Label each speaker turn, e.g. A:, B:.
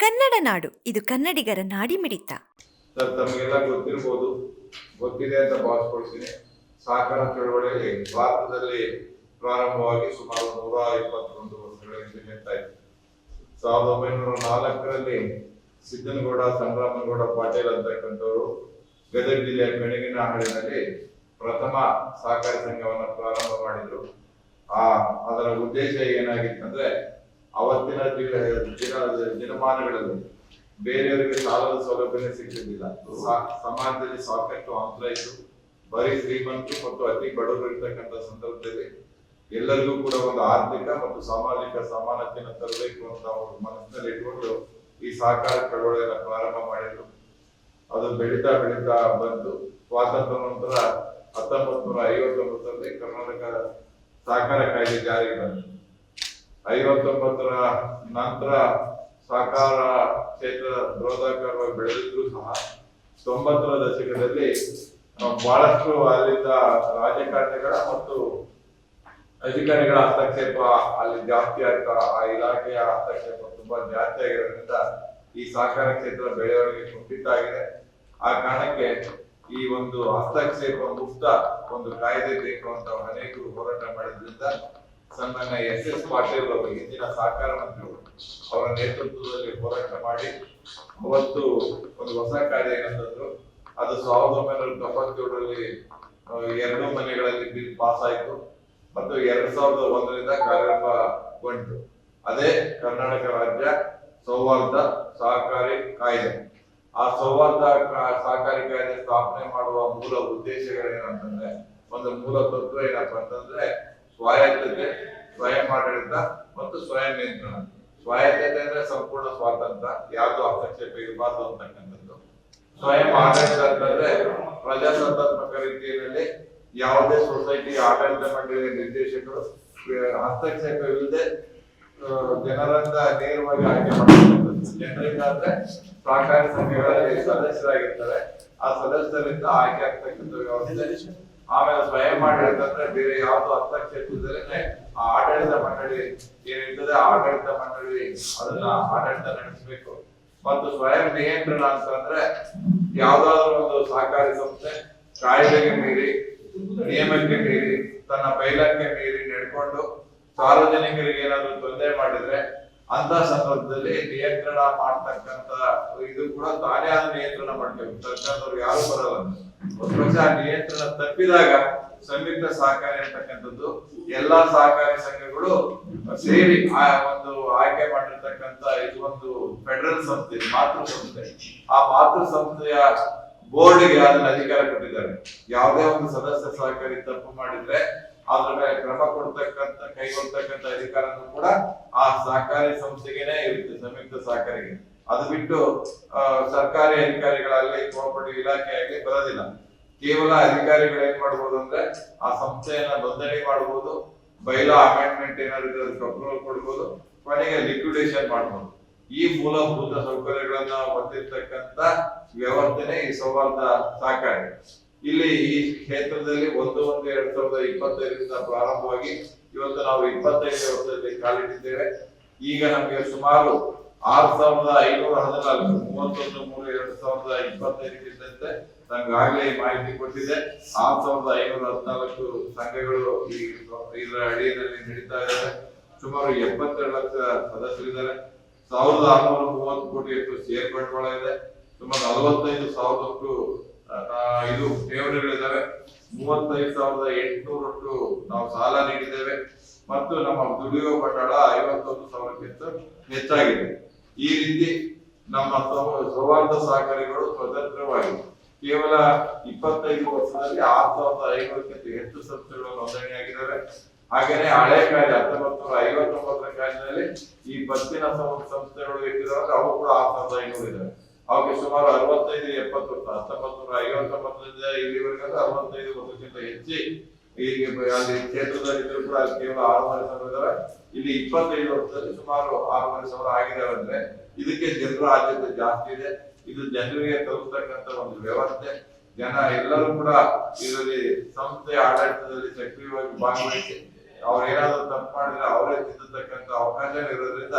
A: ಕನ್ನಡ ನಾಡು, ಇದು ಕನ್ನಡಿಗರ ನಾಡಿಮಿಡಿತ.
B: ಸರ್, ತಮಗೆಲ್ಲ ಗೊತ್ತಿರ್ಬೋದು, ಗೊತ್ತಿದೆ ಅಂತ ಭಾವಿಸ್ಕೊಳ್ತೀನಿ. ಸಹಕಾರ ಚಳವಳಿಯಲ್ಲಿ ಭಾರತದಲ್ಲಿ ಪ್ರಾರಂಭವಾಗಿ ಸುಮಾರು ನೂರ ಇಪ್ಪತ್ತೊಂದು ವರ್ಷಗಳ ಹಿಂದೆ ಸಾವಿರದ ಒಂಬೈನೂರ ನಾಲ್ಕರಲ್ಲಿ ಸಿದ್ದನಗೌಡ, ಸಂಗ್ರಾಮನಗೌಡ ಪಾಟೀಲ್ ಅಂತಕ್ಕಂಥವರು ಗದಗ ಜಿಲ್ಲೆಯ ಬೆಳಗಿನಹಳ್ಳಿನಲ್ಲಿ ಪ್ರಥಮ ಸಹಕಾರಿ ಸಂಘವನ್ನು ಪ್ರಾರಂಭ ಮಾಡಿದ್ರು. ಆ, ಅದರ ಉದ್ದೇಶ ಏನಾಗಿತ್ತಂದ್ರೆ ಅವತ್ತಿನ ದಿನ- ದಿನ, ದಿನಮಾನಗಳಲ್ಲಿ ಬೇರೆಯವರಿಗೆ ಸಾಲದ ಸೌಲಭ್ಯನೇ ಸಿಗ್ತಿರ್ಲಿಲ್ಲ. ಸಮಾಜದಲ್ಲಿ ಸಾಕಷ್ಟು ಅಂತರ ಇತ್ತು ಬರೀ ಶ್ರೀಮಂತರು ಮತ್ತು ಅತಿ ಬಡವರು ಇರ್ತಕ್ಕಂಥ ಸಂದರ್ಭದಲ್ಲಿ ಎಲ್ಲರಿಗೂ ಕೂಡ ಒಂದು ಆರ್ಥಿಕ ಮತ್ತು ಸಾಮಾಜಿಕ ಸಮಾನತೆಯನ್ನು ತರಬೇಕು ಅಂತ ಅವರು ಮನಸ್ಸಿನಲ್ಲಿ ಇಟ್ಕೊಂಡು ಈ ಸಹಕಾರ ಚಳವಳಿಯನ್ನು ಪ್ರಾರಂಭ ಮಾಡಿದ್ರು. ಅದು ಬೆಳೀತಾ ಬೆಳೀತಾ ಬಂತು ಸ್ವಾತಂತ್ರ್ಯ ನಂತರ ಹತ್ತೊಂಬತ್ ನೂರ ಐವತ್ತೊಂಬತ್ತರಲ್ಲಿ ಕರ್ನಾಟಕ ಸಹಕಾರ ಕಾಯ್ದೆ ಜಾರಿಗೆ ಬಂತು. ಐವತ್ತೊಂಬತ್ತರ ನಂತರ ಸಹಕಾರ ಕ್ಷೇತ್ರ ಬೃಹದಾಕಾರವಾಗಿ ಬೆಳೆದಿದ್ರು ಸಹ ತೊಂಬತ್ತರ ದಶಕದಲ್ಲಿ ಬಹಳಷ್ಟು ಅಲ್ಲಿಂದ ರಾಜಕಾರಣಿಗಳ ಮತ್ತು ಅಧಿಕಾರಿಗಳ ಹಸ್ತಕ್ಷೇಪ ಅಲ್ಲಿ ಜಾಸ್ತಿ ಆಗ್ತಾ, ಆ ಇಲಾಖೆಯ ಹಸ್ತಕ್ಷೇಪ ತುಂಬಾ ಜಾಸ್ತಿ ಆಗಿರೋದ್ರಿಂದ ಈ ಸಹಕಾರ ಕ್ಷೇತ್ರ ಬೆಳವಣಿಗೆ ಕುಂಠಿತ ಆಗಿದೆ. ಆ ಕಾರಣಕ್ಕೆ ಈ ಒಂದು ಹಸ್ತಕ್ಷೇಪ ಮುಕ್ತ ಒಂದು ಕಾಯ್ದೆ ಬೇಕು ಅಂತ ಅನೇಕರು ಹೋರಾಟ ಮಾಡಿದ್ರಿಂದ ಸನ್ಮಾನ್ಯ ಎಸ್ ಎಸ್ ಪಾಟೀಲ್ ಅವರು ಹಿಂದಿನ ಸಹಕಾರ ಮಂತ್ರಿಗಳು ಅವರ ನೇತೃತ್ವದಲ್ಲಿ ಹೋರಾಟ ಮಾಡಿ ಅವತ್ತು ಒಂದು ಹೊಸ ಕಾಯ್ದೆ ಏನಂತಂದ್ರು ಅದು ಸಾವಿರದ ಒಂಬೈನೂರ ತೊಂಬತ್ತೇಳರಲ್ಲಿ ಎರಡು ಮನೆಗಳಲ್ಲಿ ಬಿಲ್ ಪಾಸ್ ಆಯಿತು. ಮತ್ತು ಎರಡ್ ಸಾವಿರದ ಒಂದರಿಂದ ಕಾರ್ಯಾರಂಭಗೊಂಡು ಅದೇ ಕರ್ನಾಟಕ ರಾಜ್ಯ ಸೌಹಾರ್ದ ಸಹಕಾರಿ ಕಾಯ್ದೆ. ಆ ಸೌಹಾರ್ದ ಸಹಕಾರಿ ಕಾಯ್ದೆ ಸ್ಥಾಪನೆ ಮಾಡುವ ಮೂಲ ಉದ್ದೇಶಗಳೇನಂತಂದ್ರೆ, ಒಂದು ಮೂಲ ತತ್ವ ಏನಪ್ಪ ಅಂತಂದ್ರೆ ಸ್ವಾಯತ್ತತೆ ಸ್ವಯಂ ಆಡಳಿತ ಮತ್ತು ಸ್ವಯಂ ನಿಯಂತ್ರಣ ಸ್ವಾಯತ್ತತೆ ಅಂದ್ರೆ ಸಂಪೂರ್ಣ ಸ್ವಾತಂತ್ರ್ಯ ಯಾವುದು ಹಸ್ತಕ್ಷೇಪ ಇರಬಾರ್ದು ಅಂತಕ್ಕಂಥದ್ದು. ಸ್ವಯಂ ಆಡಳಿತ ಅಂತಂದ್ರೆ ಪ್ರಜಾಸತ್ತಾತ್ಮಕ ರೀತಿಯಲ್ಲಿ ಯಾವುದೇ ಸೊಸೈಟಿ ಆಡಳಿತ ಮಂಡಳಿಯ ನಿರ್ದೇಶಕರು ಹಸ್ತಕ್ಷೇಪ ಆ, ಜನರಿಂದ ನೇರವಾಗಿ ಆಯ್ಕೆ ಮಾಡಬಹುದು ಜನರಿಂದ ಅಂದ್ರೆ ಸಹಕಾರಿ ಸಂಘಗಳಲ್ಲಿ ಸದಸ್ಯರಾಗಿರ್ತಾರೆ. ಆ ಸದಸ್ಯರಿಂದ ಆಯ್ಕೆ ಆಗ್ತಕ್ಕಂಥ ವ್ಯವಸ್ಥೆ. ಆಮೇಲೆ ಸ್ವಯಂ ಮಾಡಿರ್ತಂದ್ರೆ ಬೇರೆ ಯಾವ್ದು ಹಸ್ತಕ್ಷೇಪದಲ್ಲೇ ಆ ಆಡಳಿತ ಮಂಡಳಿ ಏನಿರ್ತದೆ ಆಡಳಿತ ಮಂಡಳಿ ಅದನ್ನ ಆಡಳಿತ ನಡೆಸಬೇಕು. ಮತ್ತು ಸ್ವಯಂ ನಿಯಂತ್ರಣ ಅಂತಂದ್ರೆ ಯಾವ್ದಾದ್ರು ಒಂದು ಸಹಕಾರಿ ಸಂಸ್ಥೆ ಕಾಯ್ದೆಗೆ ಮೀರಿ, ನಿಯಮಕ್ಕೆ ಮೀರಿ, ತನ್ನ ಬೈಲಕ್ಕೆ ಮೀರಿ ನಡ್ಕೊಂಡು ಸಾರ್ವಜನಿಕರಿಗೆ ಏನಾದ್ರು ತೊಂದರೆ ಮಾಡಿದ್ರೆ ಅಂತ ಸಂದರ್ಭದಲ್ಲಿ ನಿಯಂತ್ರಣ ಮಾಡ್ತಕ್ಕಂತ ಇದು ಕೂಡ ತಾನೇ ಆದ ನಿಯಂತ್ರಣ ಮಾಡ್ಬೇಕು ಸರ್ಕಾರದವ್ರು ಯಾರು ಬರಲ್ಲ. ಒಂದು ನಿಯಂತ್ರಣ ತಪ್ಪಿದಾಗ ಸಂಯುಕ್ತ ಸಹಕಾರಿ ಅಂತಕ್ಕಂಥದ್ದು, ಎಲ್ಲಾ ಸಹಕಾರಿ ಸಂಘಗಳು ಸೇರಿ ಆ ಒಂದು ಆಯ್ಕೆ ಮಾಡಿರ್ತಕ್ಕಂತ ಇದು ಒಂದು ಫೆಡರಲ್ ಸಂಸ್ಥೆ ಮಾತೃ ಸಂಸ್ಥೆ ಆ ಮಾತೃ ಸಂಸ್ಥೆಯ ಬೋರ್ಡ್ಗೆ ಅದನ್ನ ಅಧಿಕಾರ ಕೊಟ್ಟಿದ್ದಾರೆ. ಯಾವುದೇ ಒಂದು ಸದಸ್ಯ ಸಹಕಾರಿ ತಪ್ಪು ಮಾಡಿದ್ರೆ ಅದ್ರ ಮೇಲೆ ಕ್ರಮ ಕೊಡ್ತಕ್ಕಂತ ಕೈಗೊಳ್ತಕ್ಕಂತ ಅಧಿಕಾರನೂ ಕೂಡ ಆ ಸಹಕಾರಿ ಸಂಸ್ಥೆಗೆನೆ ಇರುತ್ತೆ, ಸಂಯುಕ್ತ ಸಹಕಾರಿಗೆ. ಅದು ಬಿಟ್ಟು ಸರ್ಕಾರಿ ಅಧಿಕಾರಿಗಳಲ್ಲಿ ಕೋಆಪರೇಟಿವ್ ಇಲಾಖೆ ಆಗಲಿ ಬರೋದಿಲ್ಲ. ಕೇವಲ ಅಧಿಕಾರಿಗಳು ಏನ್ ಮಾಡ್ಬೋದು ಅಂದ್ರೆ, ಆ ಸಂಸ್ಥೆಯನ್ನ ನೋಂದಣಿ ಮಾಡಬಹುದು ಬೈಲಾ ಅಮೆಂಡ್ಮೆಂಟ್ ಏನಾದ್ರು ಅಪ್ರೂವಲ್ ಕೊಡ್ಬೋದು, ಕೊನೆಗೆ ಲಿಕ್ವಿಡೇಷನ್ ಮಾಡ್ಬೋದು. ಈ ಮೂಲಭೂತ ಸೌಕರ್ಯಗಳನ್ನ ಹೊಂದಿರ್ತಕ್ಕಂತ ವ್ಯವಸ್ಥೆನೆ ಈ ಸೌಹಾರ್ದ ಸಹಕಾರಿ. ಇಲ್ಲಿ ಈ ಕ್ಷೇತ್ರದಲ್ಲಿ ಒಂದು ಒಂದು, ಎರಡ್ ಸಾವಿರದ ಇಪ್ಪತ್ತೈದರಿಂದ ಪ್ರಾರಂಭವಾಗಿ ಇವತ್ತು ನಾವು ಇಪ್ಪತ್ತೈದು ವರ್ಷದಲ್ಲಿ ಕಾಲಿಟ್ಟಿದ್ದೇವೆ. ಈಗ ನಮಗೆ ಸುಮಾರು ಆರು ಸಾವಿರದ ಐನೂರ ಹದಿನಾಲ್ಕು, ಮೂವತ್ತೊಂದು, ಮೂರು, ಎರಡ್ ಸಾವಿರದ ಇಪ್ಪತ್ತೈದಕ್ಕಿದ್ದಂತೆ ಆಗ್ಲೇ ಮಾಹಿತಿ ಕೊಟ್ಟಿದೆ. ಆರು ಸಾವಿರದ ಐನೂರ ಹದಿನಾಲ್ಕು ಸಂಘಗಳು ಈ ಇದರ ಅಡಿಯಲ್ಲಿ ನಡೀತಾ ಇದ್ದಾರೆ ಸುಮಾರು ಎಪ್ಪತ್ತೆರಡು ಲಕ್ಷ ಸದಸ್ಯರಿದ್ದಾರೆ. ಸಾವಿರದ ಆರುನೂರ ಮೂವತ್ತು ಕೋಟಿಯಷ್ಟು ಶೇರ್ ಬಂಡವಾಳ ಇದೆ. ಸುಮಾರು ನಲವತ್ತೈದು ಸಾವಿರದಷ್ಟು ಇದು ಠೇವಣಿಗಳಿದ್ದಾವೆ ಮೂವತ್ತೈದು ಸಾವಿರದ ಎಂಟುನೂರಷ್ಟು ನಾವು ಸಾಲ ನೀಡಿದ್ದೇವೆ. ಮತ್ತು ನಮ್ಮ ದುಡಿಯುವ ಬಂಡವಾಳ ಐವತ್ತೊಂದು ಸಾವಿರಕ್ಕಿಂತ ಹೆಚ್ಚಾಗಿದೆ. ಈ ರೀತಿ ನಮ್ಮ ಸೌಹಾರ್ದ ಸಹಕಾರಿಗಳು ಸ್ವತಂತ್ರವಾಗಿ ಕೇವಲ ಇಪ್ಪತ್ತೈದು ವರ್ಷದಲ್ಲಿ ಆರು ಸಾವಿರದ ಐನೂರಕ್ಕಿಂತ ಹೆಚ್ಚು ಸಂಸ್ಥೆಗಳು ನೋಂದಣಿಯಾಗಿದ್ದಾವೆ. ಹಾಗೇನೆ ಹಳೆ ಕಾಯ್ದೆ ಹತ್ತೊಂಬತ್ತು ನೂರ ಐವತ್ತೊಂಬತ್ತರ ಕಾಯ್ದೆಯಲ್ಲಿ ಈ ಸಂ- ಸಂಸ್ಥೆಗಳು ಎಷ್ಟಿದಾವೆ ಅವು ಕೂಡ ಆರು ಸಾವಿರದ ಐನೂರು ಇದಾವೆ ಅವಕ್ಕೆ ಸುಮಾರು ಅರವತ್ತೈದು, ಎಪ್ಪತ್ತು, ಹತ್ತೊಂಬತ್ತು ನೂರ ಐವತ್ತೊಂಬತ್ತರಿಂದ ಇಲ್ಲಿವರೆಗೆ ಅರವತ್ತೈದು ವರ್ಷಕ್ಕಿಂತ ಹೆಚ್ಚಿ ಈಗ ಅಲ್ಲಿ ಕ್ಷೇತ್ರದಲ್ಲಿ ಇದ್ರು ಕೂಡ ಕೇವಲ ಆರೂವರೆ ಸಾವಿರ ಇಲ್ಲಿ ಇಪ್ಪತ್ತೈದು ವರ್ಷದಲ್ಲಿ ಸುಮಾರು ಆರೂವರೆ ಸಾವಿರ ಆಗಿದಾವೆ ಅಂದ್ರೆ ಇದಕ್ಕೆ ಜನರ ಆದ್ಯತೆ ಜಾಸ್ತಿ ಇದೆ. ಇದು ಜನರಿಗೆ ತಲುಪತಕ್ಕಂತ ಒಂದು ವ್ಯವಸ್ಥೆ. ಜನ ಎಲ್ಲರೂ ಕೂಡ ಇದರಲ್ಲಿ ಸಂಸ್ಥೆ ಆಡಳಿತದಲ್ಲಿ ಸಕ್ರಿಯವಾಗಿ ಭಾಗವಹಿಸಿ ಅವ್ರು ಏನಾದ್ರು ತಪ್ಪು ಮಾಡಿದ್ರೆ ಅವರೇ ತಿದ್ದತಕ್ಕಂತ ಅವಕಾಶ ಇರೋದ್ರಿಂದ